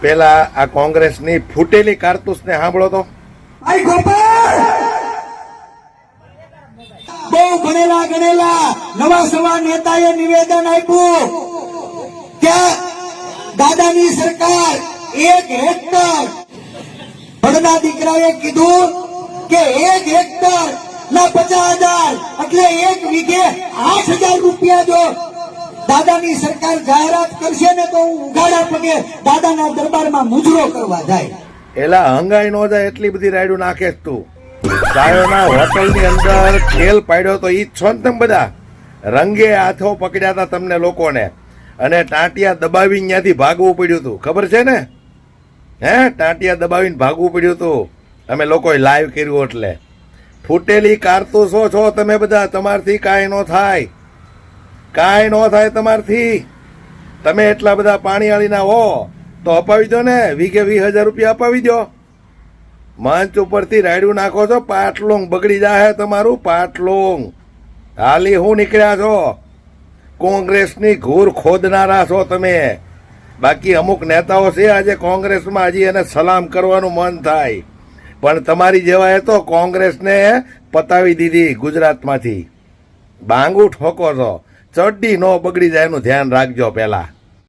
પેલા આ કોંગ્રેસની ફૂટેલી કારતૂસને સાંભળો તો. બહુ ભણેલા ગણેલા, નવા સવા નેતાએ નિવેદન આપ્યું કે દાદાની સરકાર એક હેક્ટર ભણના દીકરાએ કીધું કે એક હેક્ટર ના પચાસ હજાર, એટલે એક વીઘે આઠ હજાર રૂપિયા જો દાદાની સરકાર જાહેરાત કરશે ને તો ઉઘાડા પગે દાદાના દરબારમાં મુજરો કરવા જાય. એલા હંગાઈ નો જાય એટલી બધી રાયડું નાખે તું. ચાયોના હોટલની અંદર ખેલ પાડ્યો તો ઈ જ છો ને તમે બધા? રંગે હાથો પકડ્યા હતા તમને લોકોને. અને ટાંટિયા દબાવીને ત્યાંથી ભાગવું પડ્યું હતું ખબર છે ને? હે? ટાંટિયા દબાવીને ભાગવું પડ્યું હતું અમે લોકોએ લાઈવ કર્યું એટલે. ફૂટેલી કારતૂસો છો તમે બધા. તમારથી કાંઈ ન થાય. કાંઈ ન થાય તમારથી. તમે એટલા બધા પાણીવાળીના હો, તો અપાવી દો ને, વીઘે વીસ હજાર રૂપિયા અપાવી દો. મંચ ઉપરથી રાયડું નાખો છો, પાટલોંગ બગડી જાહે તમારું, પાટલોંગ. હાલી હું નીકળ્યા છો. કોંગ્રેસની ઘૂર ખોદનારા છો તમે. બાકી અમુક નેતાઓ છે, આજે કોંગ્રેસમાં હજી એને સલામ કરવાનું મન થાય. પણ તમારી જેવાએ તો કોંગ્રેસને પતાવી દીધી ગુજરાતમાંથી. બાંગુ ઠોકો છો. ચડ્ડી ન બગડી જાય એનું ધ્યાન રાખજો પહેલા.